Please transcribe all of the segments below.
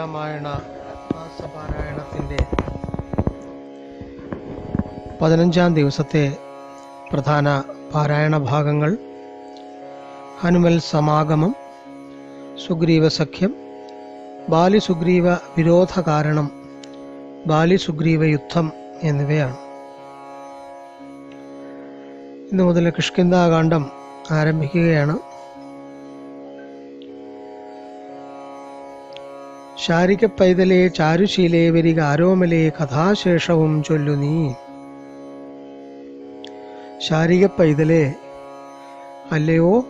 രാമായണ മാസപാരായണത്തിന്റെ പതിനഞ്ചാം ദിവസത്തെ പ്രധാന പാരായണ ഭാഗങ്ങൾ. ഹനുമൽ സമാഗമം സുഗ്രീവ സഖ്യം ബാലിസുഗ്രീവ വിരോധ കാരണം ബാലിസുഗ്രീവ യുദ്ധം എന്നിവയാണ്. ഇന്നു മുതൽ കിഷ്കിന്ദാകാന്ഡം ആരംഭിക്കുകയാണ്. ശാരിക പൈതലെ ചാരുശീലേ വരിക ആരോമലേ കഥാശേഷവും ചൊല്ലു നീ. ശാരിക പൈതലെ അല്ലയോ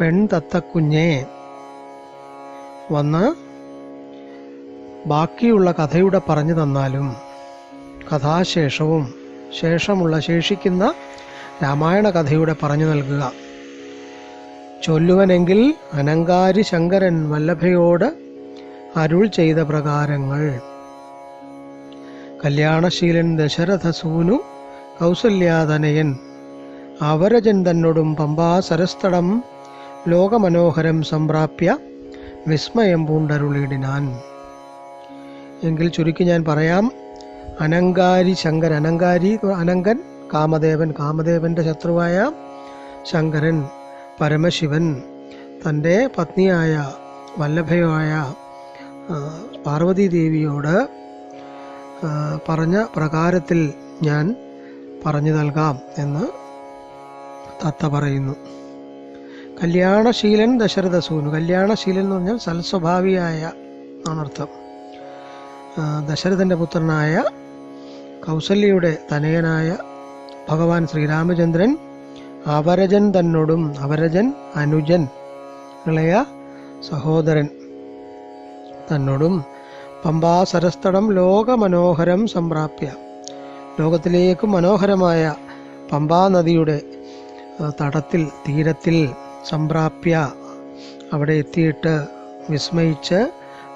പെൺ തത്തക്കുഞ്ഞെ വന്ന് ബാക്കിയുള്ള കഥയുടെ പറഞ്ഞു തന്നാലും കഥാശേഷവും ശേഷമുള്ള ശേഷിക്കുന്ന രാമായണ കഥയുടെ പറഞ്ഞു നൽകുക. ചൊല്ലുവനെങ്കിൽ അനങ്കാരി ശങ്കരൻ വല്ലഭയോട് അരുൾ ചെയ്ത പ്രകാരങ്ങൾ. കല്യാണശീലൻ ദശരഥ സൂനു കൗസല്യാതനയൻ അവരജൻ തന്നോടും പമ്പാ സരസ്തടം ലോകമനോഹരം സംപ്രാപ്യ വിസ്മയം പൂണ്ടരുളിടിനാൻ എങ്കിൽ ചുരുക്കി ഞാൻ പറയാം അനങ്കാരി ശങ്കരൻ അനങ്കാരി അനങ്കൻ കാമദേവൻ കാമദേവന്റെ ശത്രുവായ ശങ്കരൻ പരമശിവൻ തന്റെ പത്നിയായ വല്ലഭയായ പാർവതി ദേവിയോട് പറഞ്ഞ പ്രകാരത്തിൽ ഞാൻ പറഞ്ഞു നൽകാം എന്ന് തത്ത പറയുന്നു. കല്യാണശീലൻ ദശരഥ സൂനു കല്യാണശീലൻ എന്ന് പറഞ്ഞാൽ സൽസ്വഭാവിയായ ആണർത്ഥം. ദശരഥന്റെ പുത്രനായ കൗസല്യയുടെ തനയനായ ഭഗവാൻ ശ്രീരാമചന്ദ്രൻ അവരജൻ തന്നോടും അവരജൻ അനുജൻ ഇളയ സഹോദരൻ തന്നോടും പമ്പാ സരസ്തടം ലോകമനോഹരം സംപ്രാപ്യ. ലോകത്തിലേക്ക് മനോഹരമായ പമ്പാ നദിയുടെ തടത്തിൽ തീരത്തിൽ സംപ്രാപ്യ അവിടെ എത്തിയിട്ട് വിസ്മയിച്ച്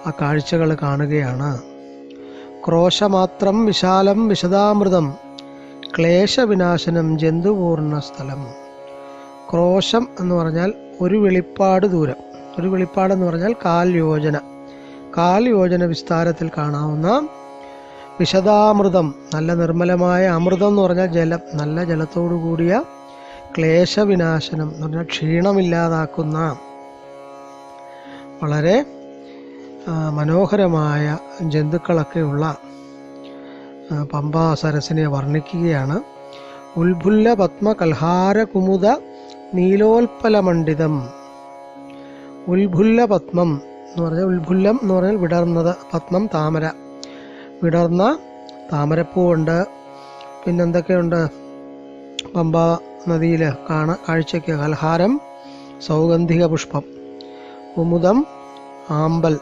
ആ കാഴ്ചകൾ കാണുകയാണ്. ക്രോശമാത്രം വിശാലം വിശദാമൃതം ക്ലേശവിനാശനം ജന്തുപൂർണ സ്ഥലം. ക്രോശം എന്ന് പറഞ്ഞാൽ ഒരു വെളിപ്പാട് ദൂരം. ഒരു വെളിപ്പാടെന്ന് പറഞ്ഞാൽ കാൽ യോജന കാൽ യോജന വിസ്താരത്തിൽ കാണാവുന്ന വിശദാമൃതം നല്ല നിർമ്മലമായ അമൃതം എന്ന് പറഞ്ഞാൽ ജലം നല്ല ജലത്തോടു കൂടിയ ക്ലേശവിനാശനം എന്ന് പറഞ്ഞാൽ ക്ഷീണമില്ലാതാക്കുന്ന വളരെ മനോഹരമായ ജന്തുക്കളൊക്കെയുള്ള പമ്പാ സരസിനെ വർണിക്കുകയാണ്. ഉൽഫുല്ല പത്മ കൽഹാര കുമുദ ഉൽഭുല്ല പത്മം എന്ന് പറഞ്ഞാൽ ഉൽഭുല്ലം എന്ന് പറഞ്ഞാൽ വിടർന്നത് പത്മം താമര. വിടർന്ന താമരപ്പൂവുണ്ട്. പിന്നെന്തൊക്കെയുണ്ട് പമ്പ നദിയിൽ കാണ കാഴ്ചയ്ക്ക് കൽഹാരം സൗഗന്ധിക പുഷ്പം. കുമുദം ആമ്പൽ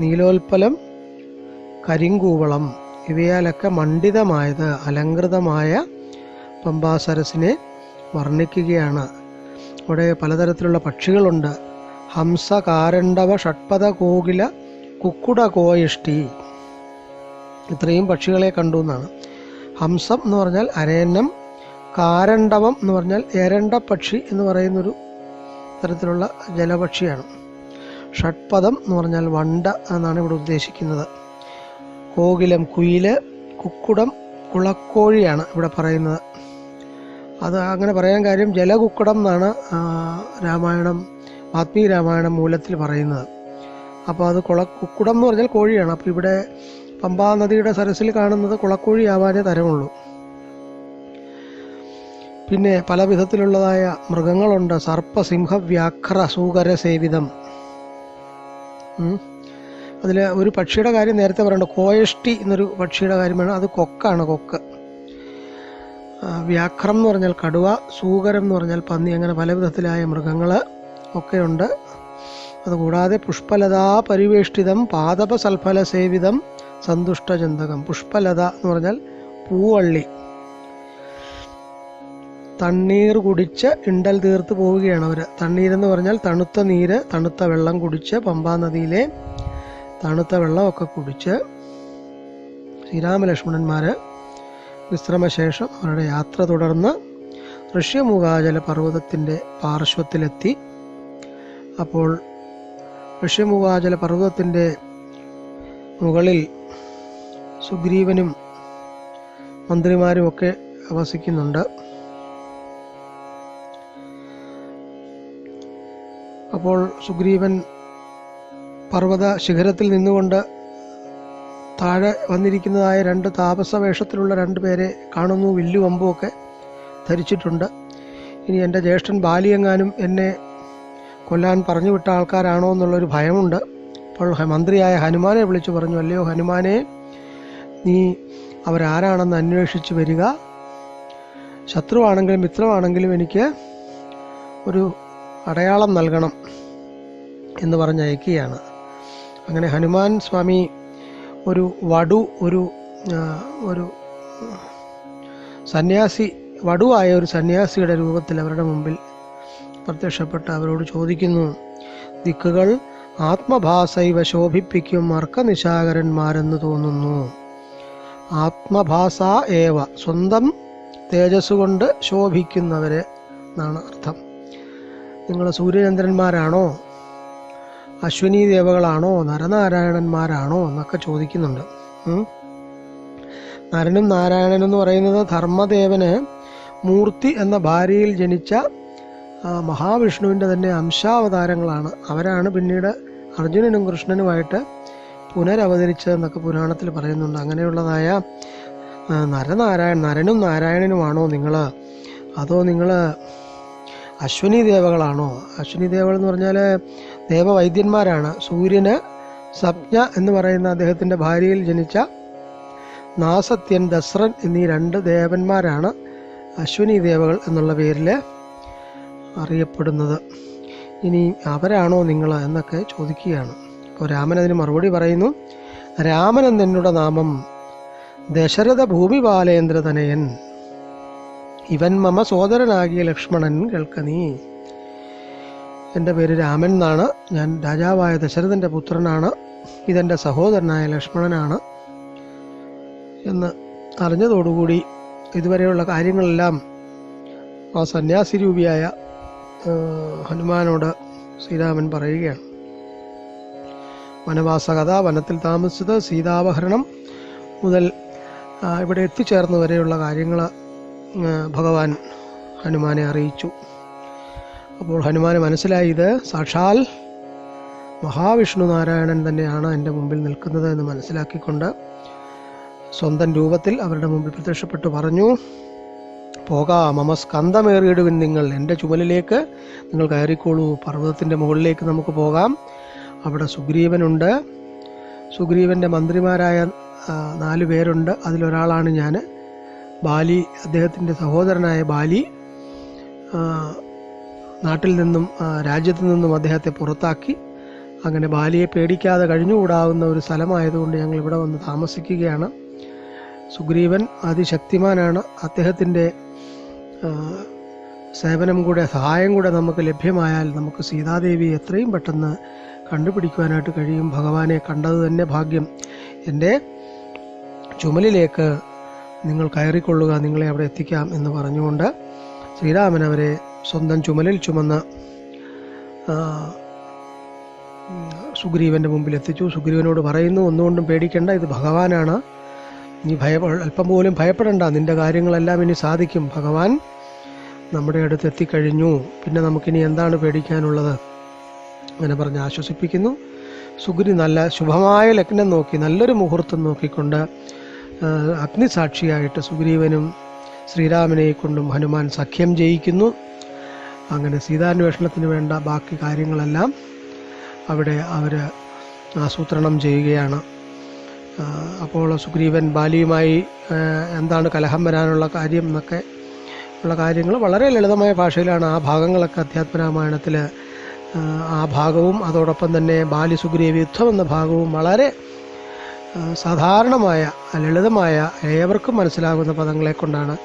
നീലോൽപ്പലം കരിങ്കൂവളം. ഇവയാലൊക്കെ മണ്ഡിതമായത് അലങ്കൃതമായ പമ്പാസരസിനെ വർണിക്കുകയാണ്. അവിടെ പലതരത്തിലുള്ള പക്ഷികളുണ്ട്. ഹംസ കാരണ്ടവ ഷഡ്പദ കോകില കുക്കുട കോയിഷ്ടി ഇത്രയും പക്ഷികളെ കണ്ടു എന്നാണ്. ഹംസം എന്ന് പറഞ്ഞാൽ അരയന്നം കാരണ്ടവം എന്ന് പറഞ്ഞാൽ എരണ്ട പക്ഷി എന്ന് പറയുന്നൊരു തരത്തിലുള്ള ജലപക്ഷിയാണ്. ഷഡ്പദം എന്ന് പറഞ്ഞാൽ വണ്ട എന്നാണ് ഇവിടെ ഉദ്ദേശിക്കുന്നത്. കോകിലം കുയിൽ കുക്കുടം കുളക്കോഴിയാണ് ഇവിടെ പറയുന്നത്. അത് അങ്ങനെ പറയാൻ കാര്യം ജലകുക്കുടം എന്നാണ് രാമായണം വാത്മീ രാമായണം മൂലത്തിൽ പറയുന്നത്. അപ്പോൾ അത് കുള കുക്കുടം എന്ന് പറഞ്ഞാൽ കോഴിയാണ്. അപ്പോൾ ഇവിടെ പമ്പാ നദിയുടെ സരസിൽ കാണുന്നത് കുളക്കോഴി ആവാനേ തരമുള്ളൂ. പിന്നെ പല വിധത്തിലുള്ളതായ മൃഗങ്ങളുണ്ട്. സർപ്പ സിംഹ വ്യാഘ്ര സൂകര സേവിതം അതിൽ ഒരു പക്ഷിയുടെ കാര്യം നേരത്തെ പറയണ്ട. കോയഷ്ടി എന്നൊരു പക്ഷിയുടെ കാര്യമാണ് അത് കൊക്കാണ് കൊക്ക്. വ്യാഘ്രം എന്ന് പറഞ്ഞാൽ കടുവ സൂകരം എന്ന് പറഞ്ഞാൽ പന്നി അങ്ങനെ പല വിധത്തിലായ മൃഗങ്ങൾ ഒക്കെയുണ്ട്. അതുകൂടാതെ പുഷ്പലതാ പരിവേഷ്ടിതം പാദപ സൽഫല സേവിതം സന്തുഷ്ടചന്തകം പുഷ്പലത എന്ന് പറഞ്ഞാൽ പൂവള്ളി. തണ്ണീർ കുടിച്ച് ഇണ്ടൽ തീർത്ത് പോവുകയാണ് അവർ തണ്ണീരെന്ന് പറഞ്ഞാൽ തണുത്ത നീര് തണുത്ത വെള്ളം കുടിച്ച് പമ്പാ നദിയിലെ തണുത്ത വെള്ളമൊക്കെ കുടിച്ച് ശ്രീരാമലക്ഷ്മണന്മാർ വിശ്രമശേഷം അവരുടെ യാത്ര തുടർന്ന് ഋഷ്യമുഖാചല പർവതത്തിന്റെ പാർശ്വത്തിലെത്തി. അപ്പോൾ ഋഷ്യമുഖാചല പർവതത്തിന്റെ മുകളിൽ സുഗ്രീവനും മന്ത്രിമാരും ഒക്കെ വസിക്കുന്നുണ്ട്. അപ്പോൾ സുഗ്രീവൻ പർവത ശിഖരത്തിൽ നിന്നുകൊണ്ട് താഴെ വന്നിരിക്കുന്നതായ രണ്ട് താപസ വേഷത്തിലുള്ള രണ്ട് പേരെ കാണുന്നു വില്ലും അമ്പും ഒക്കെ ധരിച്ചിട്ടുണ്ട്. ഇനി എന്റെ ജ്യേഷ്ഠൻ ബാലിയെങ്ങാനും എന്നെ കൊല്ലാൻ പറഞ്ഞു വിട്ട ആൾക്കാരാണോ എന്നുള്ളൊരു ഭയമുണ്ട്. അപ്പോൾ മന്ത്രിയായ ഹനുമാനെ വിളിച്ചു പറഞ്ഞു അല്ലയോ ഹനുമാനെ നീ അവരാരാണെന്ന് അന്വേഷിച്ച് വരിക. ശത്രുവാണെങ്കിലും മിത്രമാണെങ്കിലും എനിക്ക് ഒരു അടയാളം നൽകണം എന്ന് പറഞ്ഞ് അയക്കുകയാണ്. അങ്ങനെ ഹനുമാൻ സ്വാമി ഒരു വടു ഒരു ഒരു സന്യാസി വടുവായ ഒരു സന്യാസിയുടെ രൂപത്തിൽ അവരുടെ മുമ്പിൽ പ്രത്യക്ഷപ്പെട്ട് അവരോട് ചോദിക്കുന്നു ദിക്കുകൾ ആത്മഭാസൈവ ശോഭിപ്പിക്കും അർക്കനിശാകരന്മാരെന്ന് തോന്നുന്നു. ആത്മഭാസ ഏവ സ്വന്തം തേജസ് കൊണ്ട് ശോഭിക്കുന്നവരെ എന്നാണ് അർത്ഥം. നിങ്ങൾ സൂര്യചന്ദ്രന്മാരാണോ? അശ്വിനി ദേവകളാണോ? നരനാരായണന്മാരാണോ? എന്നൊക്കെ ചോദിക്കുന്നുണ്ട്. നരനും നാരായണനും എന്ന് പറയുന്നത് ധർമ്മദേവന് മൂർത്തി എന്ന ഭാര്യയിൽ ജനിച്ച മഹാവിഷ്ണുവിന്റെ തന്നെ അംശാവതാരങ്ങളാണ്. അവരാണ് പിന്നീട് അർജുനനും കൃഷ്ണനുമായിട്ട് പുനരവതരിച്ചതെന്നൊക്കെ പുരാണത്തിൽ പറയുന്നുണ്ട്. അങ്ങനെയുള്ളതായ നരനാരായണ നരനും നാരായണനുമാണോ നിങ്ങൾ അതോ നിങ്ങൾ അശ്വിനി ദേവകളാണോ? അശ്വിനി ദേവകൾ എന്ന് പറഞ്ഞാൽ ദേവവൈദ്യന്മാരാണ്. സൂര്യന് സപ്ന എന്ന് പറയുന്ന അദ്ദേഹത്തിന്റെ ഭാര്യയിൽ ജനിച്ച നാസത്യൻ ദസ്രൻ എന്നീ രണ്ട് ദേവന്മാരാണ് അശ്വിനി ദേവകൾ എന്നുള്ള പേരിൽ അറിയപ്പെടുന്നത്. ഇനി അവരാണോ നിങ്ങൾ എന്നൊക്കെ ചോദിക്കുകയാണ്. അപ്പോൾ രാമൻ അതിന് മറുപടി പറയുന്നു രാമൻ എന്നെന്നുടെ നാമം? ദശരഥ ഭൂമിപാലേന്ദ്ര തനയൻ. ഇവൻ മമ സോദരനാകിയ ലക്ഷ്മണൻ കേൾക്ക നീ. എന്റെ പേര് രാമൻ എന്നാണ്. ഞാൻ രാജാവായ ദശരഥന്റെ പുത്രനാണ്. ഇതെന്റെ സഹോദരനായ ലക്ഷ്മണനാണ് എന്ന് അറിഞ്ഞതോടുകൂടി ഇതുവരെയുള്ള കാര്യങ്ങളെല്ലാം ആ സന്യാസി രൂപിയായ ഹനുമാനോട് ശ്രീരാമൻ പറയുകയാണ്. വനവാസ കഥ വനത്തിൽ താമസിച്ചത് സീതാപഹരണം മുതൽ ഇവിടെ എത്തിച്ചേർന്ന് വരെയുള്ള കാര്യങ്ങൾ ഭഗവാൻ ഹനുമാനെ അറിയിച്ചു. അപ്പോൾ ഹനുമാന് മനസ്സിലായി ഇത്. സാക്ഷാൽ മഹാവിഷ്ണു നാരായണൻ തന്നെയാണ് എന്റെ മുമ്പിൽ നിൽക്കുന്നത് എന്ന് മനസ്സിലാക്കിക്കൊണ്ട് സ്വന്തം രൂപത്തിൽ അവരുടെ മുമ്പിൽ പ്രത്യക്ഷപ്പെട്ടു പറഞ്ഞു. പോകാ മമ സ്കന്ധമേറിയിടുവിൻ നിങ്ങൾ എന്റെ ചുമലിലേക്ക്. നിങ്ങൾ കയറിക്കോളൂ പർവതത്തിന്റെ മുകളിലേക്ക് നമുക്ക് പോകാം. അവിടെ സുഗ്രീവനുണ്ട്. സുഗ്രീവന്റെ മന്ത്രിമാരായ നാല് പേരുണ്ട്. അതിലൊരാളാണ് ഞാൻ ബാലി അദ്ദേഹത്തിന്റെ സഹോദരനായ ബാലി. നാട്ടിൽ നിന്നും രാജ്യത്തു നിന്നും അദ്ദേഹത്തെ പുറത്താക്കി. അങ്ങനെ ബാലിയെ പേടിക്കാതെ കഴിഞ്ഞുകൂടാവുന്ന ഒരു സ്ഥലമായതുകൊണ്ട് ഞങ്ങൾ ഇവിടെ വന്ന് താമസിക്കുകയാണ്. സുഗ്രീവൻ അതിശക്തിമാനാണ്. അദ്ദേഹത്തിന്റെ സേവനം കൂടെ സഹായം കൂടെ നമുക്ക് ലഭ്യമായാൽ നമുക്ക് സീതാദേവിയെ എത്രയും പെട്ടെന്ന് കണ്ടുപിടിക്കുവാനായിട്ട് കഴിയും. ഭഗവാനെ കണ്ടത് തന്നെ ഭാഗ്യം. എന്റെ ചുമലിലേക്ക് നിങ്ങൾ കയറിക്കൊള്ളുക നിങ്ങളെ അവിടെ എത്തിക്കാം എന്ന് പറഞ്ഞുകൊണ്ട് ശ്രീരാമൻ അവരെ സ്വന്തം ചുമലിൽ ചുമന്ന് സുഗ്രീവന്റെ മുമ്പിൽ എത്തിച്ചു. സുഗ്രീവനോട് പറയുന്നു ഒന്നുകൊണ്ടും പേടിക്കേണ്ട ഇത് ഭഗവാനാണ്. നീ ഭയ അല്പം പോലും ഭയപ്പെടണ്ട. നിന്റെ കാര്യങ്ങളെല്ലാം ഇനി സാധിക്കും. ഭഗവാൻ നമ്മുടെ അടുത്ത് എത്തിക്കഴിഞ്ഞു. പിന്നെ നമുക്കിനി എന്താണ് പേടിക്കാനുള്ളത്? അങ്ങനെ പറഞ്ഞ് ആശ്വസിപ്പിക്കുന്നു. സുഗ്രി നല്ല ശുഭമായ ലഗ്നം നോക്കി നല്ലൊരു മുഹൂർത്തം നോക്കിക്കൊണ്ട് അഗ്നിസാക്ഷിയായിട്ട് സുഗ്രീവനും ശ്രീരാമനെ കൊണ്ടും ഹനുമാൻ സഖ്യം ജയിക്കുന്നു. അങ്ങനെ സീതാന്വേഷണത്തിന് വേണ്ട ബാക്കി കാര്യങ്ങളെല്ലാം അവിടെ അവർ ആസൂത്രണം ചെയ്യുകയാണ്. അപ്പോൾ സുഗ്രീവൻ ബാലിയുമായി എന്താണ് കലഹം വരാനുള്ള കാര്യം എന്നൊക്കെ ഉള്ള കാര്യങ്ങൾ വളരെ ലളിതമായ ഭാഷയിലാണ് ആ ഭാഗങ്ങളൊക്കെ അധ്യാത്മരാമായണത്തിൽ ആ ഭാഗവും അതോടൊപ്പം തന്നെ ബാലി സുഗ്രീവ് യുദ്ധം എന്ന ഭാഗവും വളരെ സാധാരണമായ ലളിതമായ ഏവർക്കും മനസ്സിലാകുന്ന പദങ്ങളെ കൊണ്ടാണ്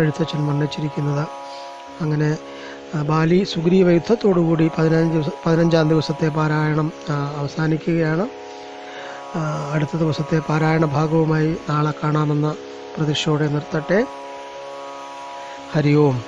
എഴുത്തച്ഛൻ വർണിച്ചിരിക്കുന്നത് അങ്ങനെ ബാലി സുഗ്രീവ യുദ്ധത്തോടുകൂടി പതിനഞ്ച് ദിവസം പതിനഞ്ചാം ദിവസത്തെ പാരായണം അവസാനിക്കുകയാണ്. അടുത്ത ദിവസത്തെ പാരായണ ഭാഗവുമായി നാളെ കാണാമെന്ന പ്രതീക്ഷയോടെ നിർത്തട്ടെ. हरिओम